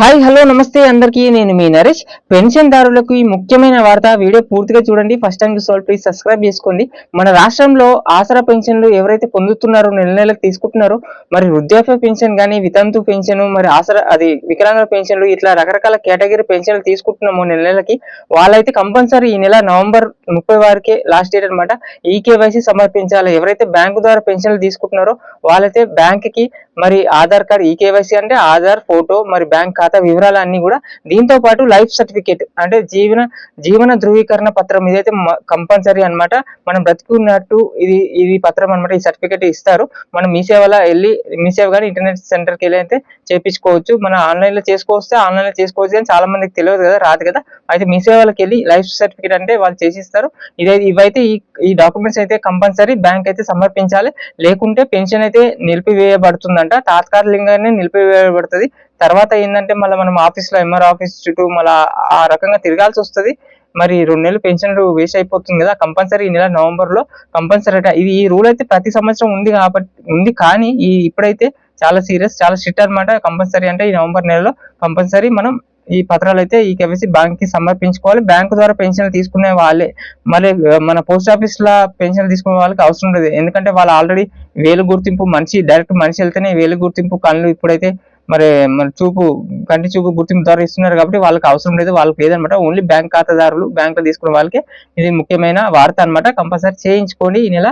Hi hello నమస్తే అందరికీ. నేను మీ నరేష్. పెన్షన్దారులకు ఈ ముఖ్యమైన వార్త వీడియో పూర్తిగా చూడండి. ఫస్ట్ టైం చూసుకోవాలి ప్లీజ్ సబ్స్క్రైబ్ చేసుకోండి. మన రాష్ట్రంలో ఆసరా పెన్షన్లు ఎవరైతే పొందుతున్నారో నెల నెలకు తీసుకుంటున్నారో మరి వృద్ధాప్య పెన్షన్ కానీ వితంతు పెన్షన్ మరి ఆసరా అది వికలాంగుల పెన్షన్లు ఇట్లా రకరకాల కేటగిరీ పెన్షన్లు తీసుకుంటున్నాము నెల నెలకి. వాళ్ళైతే కంపల్సరీ ఈ నెల నవంబర్ ముప్పై వారికే లాస్ట్ డేట్ అనమాట ఈ కేవైసీ సమర్పించాలి. ఎవరైతే బ్యాంకు ద్వారా పెన్షన్లు తీసుకుంటున్నారో వాళ్ళైతే బ్యాంక్కి మరి ఆధార్ కార్డ్ ఈ కేవైసీ అంటే ఆధార్ ఫోటో మరి బ్యాంక్ ఖాతా వివరాలు అన్ని కూడా దీంతో పాటు లైఫ్ సర్టిఫికేట్ అంటే జీవన జీవన ధృవీకరణ పత్రం ఇదైతే కంపల్సరీ అన్నమాట. మనం బ్రతుకున్నట్టు ఇది ఇది పత్రం అన్నమాట ఈ సర్టిఫికేట్ ఇస్తారు. మనం మీ సేవలో వెళ్ళి మీ సేవ కానీ ఇంటర్నెట్ సెంటర్కి వెళ్ళి అయితే చేపించుకోవచ్చు. మనం ఆన్లైన్లో చేసుకోవస్తే ఆన్లైన్లో చేసుకోవచ్చు కానీ చాలా మందికి తెలియదు కదా రాదు కదా. అయితే మీ సేవలకు వెళ్ళి లైఫ్ సర్టిఫికేట్ అంటే వాళ్ళు చేసిస్తారు. ఇదే ఇవైతే ఈ ఈ డాక్యుమెంట్స్ అయితే కంపల్సరీ బ్యాంక్ అయితే సమర్పించాలి. లేకుంటే పెన్షన్ అయితే నిలిపివేయబడుతుందంట. తాత్కాలికంగానే నిలిపివేయబడుతుంది. తర్వాత ఏంటంటే మళ్ళీ మనం ఆఫీస్లో ఎంఆర్ ఆఫీస్ చుట్టూ మళ్ళీ ఆ రకంగా తిరగాల్సి వస్తుంది. మరి రెండు నెలలు పెన్షన్ వేస్ట్ అయిపోతుంది కదా కంపల్సరీ ఈ నెల నవంబర్లో కంపల్సరీ ఇది ఈ రూల్ అయితే ప్రతి సంవత్సరం ఉంది కాబట్టి ఉంది కానీ ఈ ఇప్పుడైతే చాలా సీరియస్ చాలా స్ట్రిక్ట్ అనమాట కంపల్సరీ అంటే ఈ నవంబర్ నెలలో కంపల్సరీ మనం ఈ పత్రాలు అయితే ఈ కేవైసీ బ్యాంక్కి సమర్పించుకోవాలి. బ్యాంకు ద్వారా పెన్షన్ తీసుకునే వాళ్ళే. మరి మన పోస్ట్ ఆఫీస్ లా పెన్షన్ తీసుకునే వాళ్ళకి అవసరం లేదు ఎందుకంటే వాళ్ళు ఆల్రెడీ వేలు గుర్తింపు మనిషి డైరెక్ట్ మనిషి వెళ్తేనే వేలు గుర్తింపు కళ్ళు ఇప్పుడైతే మరి మరి చూపు కంటి చూపు గుర్తింపు ద్వారా ఇస్తున్నారు కాబట్టి వాళ్ళకి అవసరం లేదు. వాళ్ళకి లేదనమాట ఓన్లీ బ్యాంక్ ఖాతాదారులు బ్యాంకులు తీసుకున్న తీసుకునే వాళ్ళకి ఇది ముఖ్యమైన వార్త అన్నమాట. కంపల్సరీ చేయించుకోండి ఈ నెల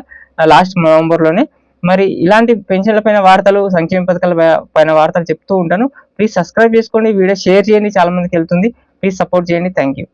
లాస్ట్ నవంబర్లోనే. మరి ఇలాంటి పెన్షన్ల పైన వార్తలు సంక్షేమ పథకాల పైన వార్తలు చెప్తూ ఉంటాను. ప్లీజ్ సబ్స్క్రైబ్ చేసుకోండి. వీడియో షేర్ చేయండి. చాలా మందికి వెళ్తుంది. ప్లీజ్ సపోర్ట్ చేయండి. Thank you